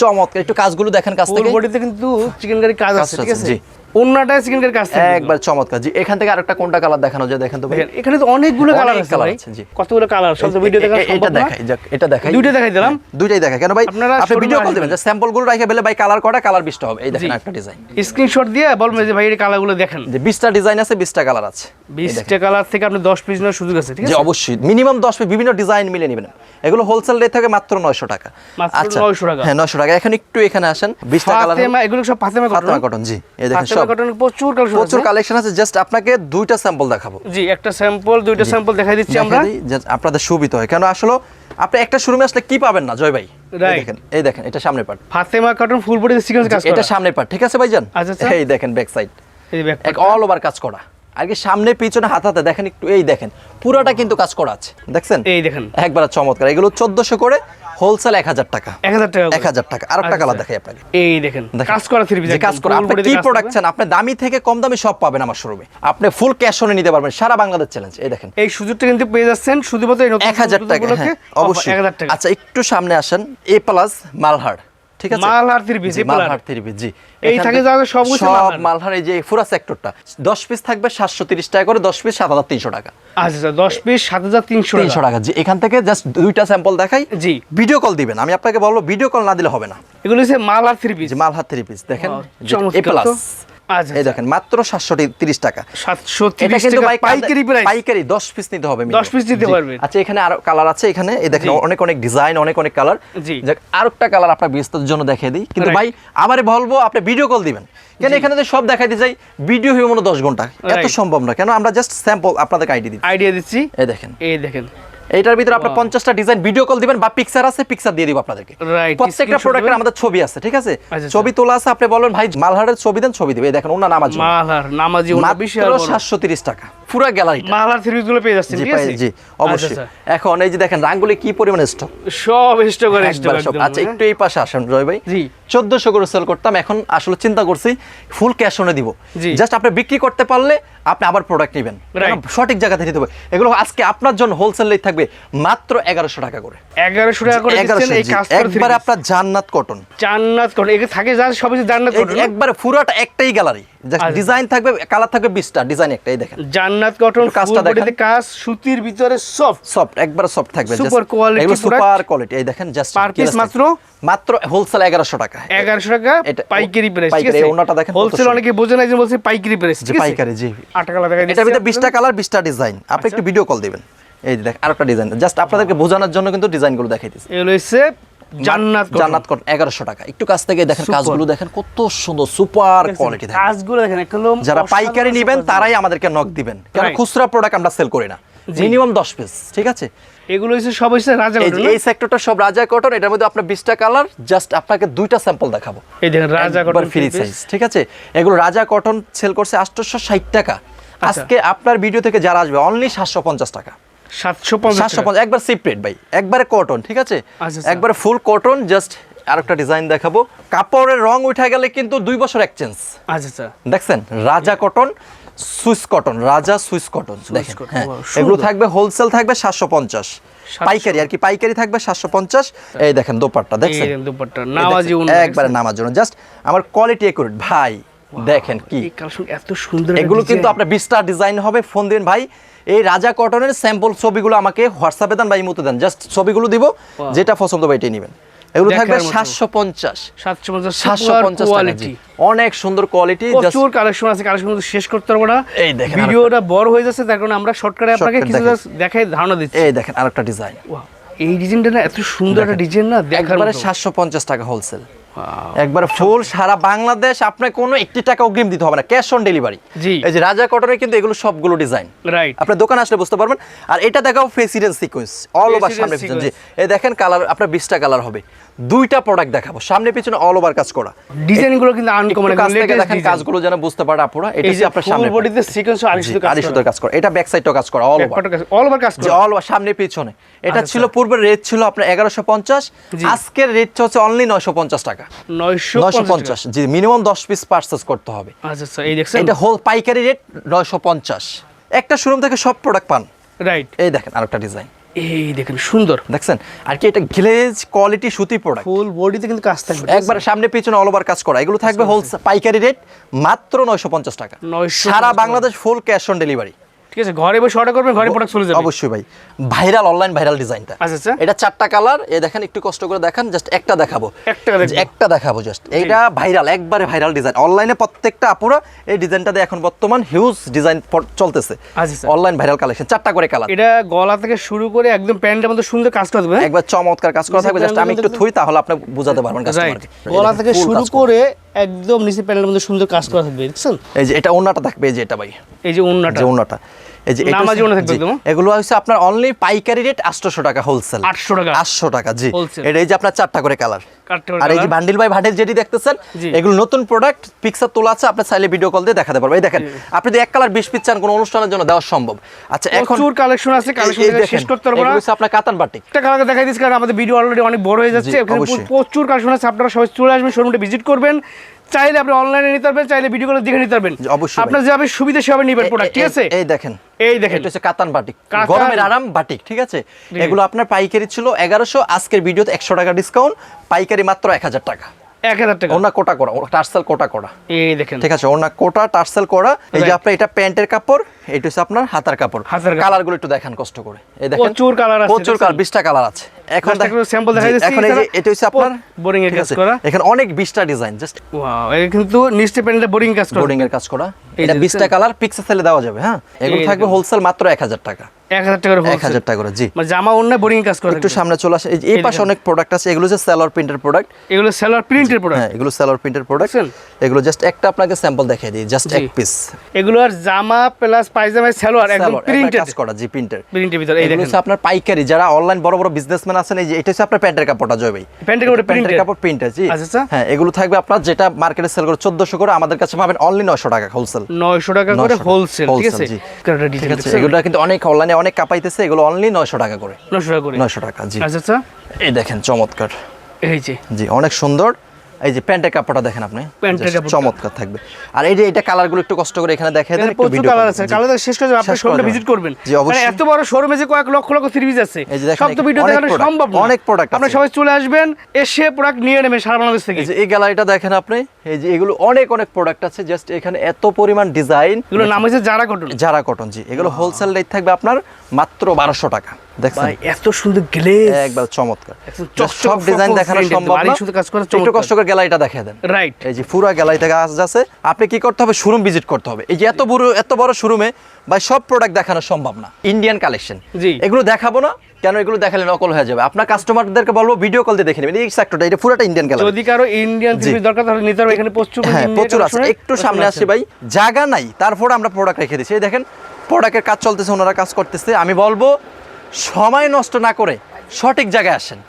চমৎকার। একটু কাজগুলো দেখেন থেকে। বডিতে কিন্তু চিকেন কারি কাজ আছে ঠিক আছে। অন্যটায় চিকেন কারি কাজ থাকে। একবার চমৎকার। জি এখান থেকে আরেকটা কোনটা কালার দেখানো যায় দেখেন তো ভাই? এখানে তো অনেকগুলো কালার আছে ভাই। কতগুলো কালার সব ভিডিও দেখা এটা দেখাই যাক এটা দেখাই। দুইটা দেখাই দিলাম। হ্যাঁ, দুইটাই দেখাই। কেন ভাই? আপনারা আপনি ভিডিও কল দিবেন যে স্যাম্পলগুলো রাখে বলে ভাই কালার কটা কালার বিশটা হবে? এই দেখেন একটা ডিজাইন স্ক্রিনশট দিয়ে বলবেন যে ভাই এই কালারগুলো দেখেন। যে বিশটা ডিজাইন আছে বিশটা কালার আছে। বিশটা কালার থেকে আপনি দশ পিস নেওয়ার সুযোগ আছে ঠিক আছে? অবশ্যই। মিনিমাম দশ পিস বিভিন্ন ডিজাইন মিলে নেবেন। এগুলো হোলসেল রেট থাকে মাত্র নয়শো টাকা। মাত্র 900 টাকা। হ্যাঁ নয়শো টাকা। এখন একটু এখানে আসেন। বিশটা কালার ফাতেমা এগুলো সব ফাতেমা ফাতেমা কটন কটন জি। এই দেখেন সব। কটন প্রচুর কালেকশন প্রচুর কালেকশন আছে। জাস্ট আপনাকে দুইটা স্যাম্পল দেখাবো। জি একটা স্যাম্পল দুইটা স্যাম্পল দেখাই দিচ্ছি আমরা। দেখাই দিই, just আপনাদের সুবিধা হয়। কেন আসলে আপনি একটা শোরুমে আসলে কি পাবেন না জয় ভাই? এই দেখেন এই দেখেন এটা সামনে part Fatema cotton full sequence কাজ এটা পার্ট ঠিক আছে ভাইজান? আচ্ছা, আচ্ছা। এই দেখেন ব্যাক সাইড এই অল ওভার কাজ করা। আর কি সামনে পিছনে হাত হাতে দেখেন একটু এই দেখেন পুরোটা কিন্তু কাজ করা আছে। দেখছেন? এই দেখেন। একবার চমৎকার। এগুলো চোদ্দশো করে হোলসেল এক হাজার টাকা। এক হাজার টাকা করে। এক হাজার টাকা। আরেকটা আচ্ছা, কালার। দেখাই আপনাকে। এই দেখেন। কাজ করা থ্রি পিস কাজ করা। আপনি কি প্রোডাক্ট চান? আপনি দামি থেকে কম দামি সব পাবেন আমার শোরুমে আপনি ফুল ক্যাশ অনে নিতে পারবেন। সারা বাংলাদেশ চ্যালেঞ্জ এই দেখেন। এই সুযোগটা কিন্তু পেয়ে যাচ্ছেন। শুধুমাত্র এক হাজার টাকা। উপলক্ষে হ্যাঁ, অবশ্যই। এক হাজার টাকা। আচ্ছা একটু সামনে আসেন। A plus Malhar. ঠিক আছে? মালহার থ্রি পিস জি, মালহার থ্রি পিস জি। এই থাকে যাবে সব সব মালহার। এই যে ফুরা সেক্টরটা দশ পিস থাকবে সাতশো তিরিশ টাকা করে দশ পিস সাত হাজার তিনশো টাকা। আচ্ছা আচ্ছা দশ পিস সাত হাজার তিনশো তিনশো টাকা জি। এখান থেকে জাস্ট দুইটা স্যাম্পল দেখাই। জি। ভিডিও কল দিবেন। আমি আপনাকে বলব ভিডিও কল না দিলে হবে না। এগুলো হচ্ছে Malhar three piece Malhar three piece দেখেন এ প্লাস এই আচ্ছা। দেখেন মাত্র সাতশো তিরিশ টাকা। সাতশো এটা কিন্তু পাইকারি 10 পিস নিতে হবে 10 piece নিতে। পারবেন। আচ্ছা এখানে আরও কালার আছে এখানে এই দেখেন অনেক অনেক ডিজাইন অনেক অনেক কালার জি। আরেকটা কালার আপনার বিস্তারের জন্য দেখিয়ে দিই। কিন্তু ভাই আমারে বলব আপনি ভিডিও কল দিবেন। কেন এখানে যে সব দেখাইতে যাই ভিডিও হয়ে মনে 10 ঘণ্টা। এত সম্ভব না। কেন আমরা জাস্ট স্যাম্পল আপনাদেরকে আইডি দিই আইডিয়া দিচ্ছি। এই দেখেন। এই দেখেন। এইটার ভিতরে আপনি পঞ্চাশটা ডিজাইন ভিডিও কল দিবেন বা পিকচার আছে পিকচার দিয়ে দিব আপনাদেরকে। প্রত্যেকটা প্রোডাক্টের আমাদের ছবি আছে ঠিক আছে? আচ্ছা, ছবি তোলা আছে আপনি বলবেন ভাই মালহারের ছবি দেন ছবি দিবে দেখেন ওনার নামাজ মালহার নামাজি মাত্র সাতশো তিরিশ টাকা পুরো গ্যালারিটা মালহার পিসগুলো পেয়ে যাচ্ছেন জি ঠিক আছে? জি অবশ্যই আচ্ছা, এখন এই যে দেখেন রাঙ্গুলি কি পরিমাণে স্টক সব স্টক স্টক আচ্ছা একটু এই পাশে আসেন জয় ভাই। জি। চোদ্দশো করে সেল করতাম এখন আসলে চিন্তা করছি ফুল ক্যাশ অনে দিব। জাস্ট আপনি বিক্রি করতে পারলে আপনি আবার প্রোডাক্ট নেবেন। সঠিক জায়গা থেকে নিতে হবে এগুলো আজকে আপনার জন্য হোলসেল রেট থাকবে মাত্র এগারোশো টাকা করে। এগারোশো টাকা করে একবার আপনার জান্নাত কটন জান্নাত কটন থাকে যা জান্নাত কটন একবারে ফুরাটা একটাই গ্যালারি। ডিজাইন থাকবে কালার থাকবে ডিজাইন একটাই দেখেন। জান্নাত কটন কাজটা দেখান। কাজ সুতির ভিতরে সফট সফট একবারে সফট থাকবে quality product। সুপার কোয়ালিটি এই দেখেন জাস্ট Per piece মাত্র? মাত্র হোলসেল এগারোশো টাকা। এগারোশো টাকা এটা- পাইকারি প্রাইস ঠিক আছে? ওনাটা দেখেন হোলসেল অনেকে বোঝে না যে বলছে পাইকারি প্রাইস ঠিক আছে? পাইকারি জি। আট টাকা টাকা এটার ভিতরে কালার ডিজাইন আপনি একটু ভিডিও কল দিবেন। এই দেখ আরেকটা ডিজাইন জাস্ট আপনাদেরকে বোঝানোর জন্য কিন্তু ডিজাইনগুলো দেখাইতেছি। এগুলো হচ্ছে জান্নাত জান্নাত কটন এগারোশো টাকা। একটু কাছ থেকে দেখেন কাজগুলো দেখেন কত সুন্দর সুপার কোয়ালিটি থাকে কাজগুলো দেখেন একদম যারা পাইকারি নেবেন তারাই আমাদেরকে নক দিবেন। কারণ খুচরা প্রোডাক্ট আমরা সেল করি না। মিনিমাম দশ পিস ঠিক আছে? এগুলো হচ্ছে সব হচ্ছে রাজা কটন এই সেক্টরটা সব রাজা কটন এটার মধ্যে আপনার বিশটা কালার জাস্ট আপনাকে দুইটা স্যাম্পল দেখাবো। এই দেখেন রাজা কটন ফ্রি সাইজ ঠিক আছে? এগুলো রাজা কটন সেল করছে আটশোশো ষাট টাকা। আচ্ছা। আজকে আপনার ভিডিও থেকে যারা আসবে অনলি সাতশো পঞ্চাশ টাকা। সাতশো সাতশো পঞ্চাশ একবার সিপ্রেট ভাই একবারে কটন ঠিক আছে? আচ্ছা, আচ্ছা। একবারে ফুল কটন জাস্ট আরেকটা ডিজাইন দেখাবো। কাপড়ের রং উঠে গেলে কিন্তু দুই বছর এক্সচেঞ্জ আচ্ছা দেখছেন? Raja cotton Swiss cotton Raja Swiss cotton হ্যাঁ। এগুলো থাকবে হোলসেল থাকবে সাতশো পঞ্চাশ। পাইকারি আর কি পাইকারি থাকবে সাতশো পঞ্চাশ। এই দেখেন দোপাট্টা দেখছেন? নামাজি একবারে নামার জন্য জাস্ট আমার কোয়ালিটি একুরেট ভাই দেখেন কি? এত সুন্দর এগুলো কিন্তু আপনার বিশটা ডিজাইন হবে। ফোন দিন ভাই এই রাজা কটনের স্যাম্পল ছবিগুলো আমাকে হোয়াটসঅ্যাপে দেন বা ইমোতে দেন। জাস্ট ছবিগুলো দিব যেটা পছন্দ হবে এটাই নেবেন। এগুলো থাকবে সাতশো পঞ্চাশ। সাতশো পঞ্চাশ অনেক সুন্দর কোয়ালিটি প্রচুর কালেকশন আছে কালেকশন শেষ করতে পারব না। এই দেখেন ভিডিওটা বড় হয়ে যাচ্ছে তার কারণে আমরা শর্টকাটে আপনাকে কিছু দেখাই। ধারণা দিচ্ছি। এই দেখেন আরেকটা ডিজাইন এই ডিজাইনটা না এত সুন্দর একটা ডিজাইন না দেখার একবারে মতো। সাতশো পঞ্চাশ টাকা হোলসেল একবার ফুল সারা বাংলাদেশ আপনাকে কোনো একটি টাকা অগ্রিম দিতে হবে না। Cash on delivery. এই যে রাজা কটনের কিন্তু এগুলো সবগুলো ডিজাইন রাইট আপনার দোকানে আসলে বুঝতে পারবেন। আর এটা দেখাও প্রেসিডেন্ট সিকোয়েন্স অল ওভার সামনে পিছনে। জি। এই দেখেন কালার আপনার বিশটা কালার হবে। দুইটা প্রোডাক্ট দেখাবো। সামনে পিছনে অল ওভার কাজ করা। ডিজাইনগুলো কিন্তু আনকমন কাছ থেকে দেখেন কাজগুলো যেন বুঝতে পারে আপুরা। এটা যে আপনার সামনে বডিতে সিকোয়েন্স আর শুধু কাজ কাজ করা। এটা ব্যাক সাইডটাও কাজ করা অল ওভার অল ওভার কাজ যে করা অল ওভার সামনে পিছনে। এটা আচ্ছা, ছিল পূর্বের রেট ছিল আপনার এগারোশো পঞ্চাশ। জি। আজকের রেট হচ্ছে অনলি নয়শো পঞ্চাশ টাকা। 950 জি মিনিমাম দশ পিস পার্চেস করতে হবে। আচ্ছা আচ্ছা এই দেখছেন? এটা হোল পাইকারি রেট নয়শো পঞ্চাশ। একটা শোরুম থেকে সব প্রোডাক্ট পান। রাইট এই দেখেন আরেকটা ডিজাইন এই দেখেন সুন্দর। দেখছেন? আর কি এটা গ্লেজ কোয়ালিটি সুতি প্রোডাক্ট ফুল বডিতে কিন্তু কাজ থাকবে একবার সামনে পিছনে অল ওভার কাজ করা। এগুলো থাকবে হোল পাইকারি রেট মাত্র নয়শো পঞ্চাশ টাকা। সারা Bangladesh full cash on delivery ঠিক আছে ঘরে বসে অর্ডার করবেন ঘরে প্রোডাক্ট চলে যাবে। অবশ্যই ভাই। ভাইরাল অনলাইন ভাইরাল ডিজাইনটা আচ্ছা, আচ্ছা। এটা চারটা কালার এ দেখেন একটু কষ্ট করে দেখান জাস্ট একটা দেখাবো। একটা দেখব। একটা দেখাবো জাস্ট এটা ভাইরাল একবারে ভাইরাল ডিজাইন অনলাইনে প্রত্যেকটা আপুরা এই ডিজাইনটাতে এখন বর্তমান হিউজ ডিজাইন চলতেছে। অনলাইন ভাইরাল কালেকশন চারটা করে কালার এটা গলা থেকে শুরু করে একদম প্যান্টের মধ্যে সুন্দর কাজ করবে হ্যাঁ? একবার চমৎকার কাজ করা থাকবে জাস্ট আমি একটু থুই তাহলে আপনি বুঝাতে পারবেন গলা থেকে শুরু করে একদম নিচে প্যানেলের মধ্যে সুন্দর কাজ করা থাকবে দেখছেন? এই যে এটা ওনাটা থাকবে এই যে এটা ভাই। এই যে ওনাটা যে ওন্নাটা এই যে? এগুলো হচ্ছে আপনার অনলি পাইকারি রেট 800 টাকা হোলসেল 800 টাকা। 800 টাকা জি। এটা এই যে আপনার চারটা করে কালার আর এই যে colour। বান্ডিল বাই ভাটের যেটি দেখতেছেন এগুলো নতুন প্রোডাক্ট পিকচার তোলা আছে আপনি চাইলে ভিডিও কল দিয়ে দেখাতে পারবেন। এই দেখেন আপনি যদি এক কালার 20 পিস চান কোনো অনুষ্ঠানের জন্য দেওয়া সম্ভব। আচ্ছা এখন প্রচুর কালেকশন আছে কালেকশন এই শেষ করতে পারব না। আপনার কাতান বাটিক একটা কালার দেখাই দিচ্ছি কারণ আমাদের ভিডিও অলরেডি অনেক বড় হয়ে যাচ্ছে। প্রচুর কালেকশন আছে আপনারা সবাই চলে আসবেন শোরুমটা ভিজিট করবেন। চাইলে আপনি অনলাইনে নিতে পারবেন চাইলে ভিডিও কলে দেখে নিতে পারবেন। অবশ্যই আপনার যেভাবে সুবিধা সেভাবে নিবেন প্রোডাক্ট ঠিক আছে? এই দেখেন। এই দেখেন। এটা হচ্ছে কাতান বাটিক গরমের আরাম বাটিক ঠিক আছে? এগুলো আপনার পাইকারি ছিল এগারোশো আজকের ভিডিওতে একশো টাকা ডিসকাউন্ট পাইকারি মাত্র এক হাজার টাকা। এক হাজার টাকা। ওনা কোটা করা টার্সেল কোটা করা। এই দেখেন। ঠিক আছে ওনা কোটা টার্সেল করা এই যে আপনার এটা প্যান্টের কাপড় এটা হচ্ছে আপনার হাতার কাপড়। কালারগুলো একটু দেখান কষ্ট করে। এই দেখেন প্রচুর colour আছে, প্রচুর কালার দেখছেন? বিশটা কালার আছে। এখন Just দেখ- একটা sample দেখাই দিচ্ছি, এখন এই যে এটা হচ্ছে আপনার boring এর কাজ করা। এখানে অনেক বিশটা ডিজাইন জাস্ট ওয়াও এটা কিন্তু নিচে প্যান্টে বোরিং কাজ করে। বোর্ডিং এর কাজ করা। এটা কালার পিক্সেল দেওয়া যাবে হ্যাঁ? এগুলো থাকবে হোলসেল মাত্র এক হাজার টাকা। এক হাজার টাকার এক হাজার টাকা করে জি। মানে জামা অন্য বোরিং কাজ করে একটু সামনে চলে আসে এই যে এই এই পাশে অনেক প্রোডাক্ট আছে এগুলো হচ্ছে সেলর প্রিন্টের প্রোডাক্ট এগুলো সেলার প্রিন্টের প্রোডাক্ট হ্যাঁ এগুলো সেলর প্রিন্টের প্রোডাক্ট এগুলো জাস্ট একটা আপনাকে স্যাম্পল দেখিয়ে দিই জাস্ট এক পিস এগুলো আর জামা প্লাস পায়জামা সেলোয়ার একদম প্রিন্টেড কাজ করা জি প্রিন্টের প্রিন্টের ভিতরে এই এগুলো আপনার পাইকারি যারা অনলাইন বড় বড় বিজনেসম্যান আছেন এই যে এটা হচ্ছে আপনার প্যান্টের কাপড়টা জয় ভাই। প্যান্টের কাপড় প্রিন্টার জি। আচ্ছা, আচ্ছা। হ্যাঁ এগুলো থাকবে আপনার যেটা মার্কেটে সেল করে চোদ্দশো করে আমাদের কাছে পাবেন অনলি নয়শো টাকা হোলসেল 900 টাকা করে হোলসেল ঠিক আছে? এগুলো কিন্তু অনেক অনলাইনে অনেক কাপাইতেছে এগুলো অনলি নয়শো টাকা করে। 900 টাকা করে। নয়শো টাকা জি। আচ্ছা আচ্ছা। এই দেখেন চমৎকার। এই যে। জি অনেক সুন্দর। এই যে প্যান্টের কাপড়টা দেখেন আপনি প্যান্টের চমৎকার থাকবে। আর এই যে এটা কালারগুলো একটু কষ্ট করে এখানে দেখে দেন একটু ভিডিও কালার আছে। কালার শেষ করে আপনি। ভিজিট করবেন। মানে এত বড় শোরুমে যে কয়েক লক্ষ লক্ষ সিরিজ আছে এই যে দেখেন সব তো ভিডিও দেখানো সম্ভব না। অনেক আপনারা আছে। সবাই চলে আসবেন এসে প্রোডাক্ট নিয়ে নেবেন সারা বাংলাদেশ থেকে। এই গ্যালারিটা দেখেন আপনি এই যে এগুলো অনেক অনেক প্রোডাক্ট আছে জাস্ট এখানে এত পরিমাণ ডিজাইন এগুলো নাম যারা কটন যারা কটন জি। এগুলো হোলসেল রেট থাকবে আপনার মাত্র বারোশো টাকা? ভাই এত সুন্দর গ্লেজ একবার চমৎকার। একদম Just চকচক সব ডিজাইন দেখানো সম্ভব না। আড়াই কাজ করা একটু কষ্ট করে গ্যালারিটা দেখিয়ে দেন। রাইট এই যে পুরো গ্যালারি থেকে আজ আপনি কি করতে হবে? শোরুম ভিজিট করতে হবে। এই যে এত বড় এত বড় শোরুমে ভাই সব প্রোডাক্ট দেখানো সম্ভব না। ইন্ডিয়ান কালেকশন জি। এগুলো দেখাবো না কেন এগুলো দেখালে নকল হয়ে যাবে? আপনার কাস্টমারদেরকে বলব ভিডিও কল দিয়ে দেখে নেবেন। এই সেক্টরটা এটা পুরোটা ইন্ডিয়ান গ্যালারি যদি কারও ইন্ডিয়ান জি। টিভি দরকার তাহলে নিতে পারবে এখানে প্রচুর হ্যাঁ প্রচুর আছে। একটু সামনে আসছে ভাই। জায়গা নাই তারপর আমরা প্রোডাক্ট রেখে দিচ্ছি। এই দেখেন প্রোডাক্টের কাজ চলতেছে ওনারা কাজ করতেছে। আমি বলব সময় নষ্ট না করে সঠিক জায়গায় আসেন।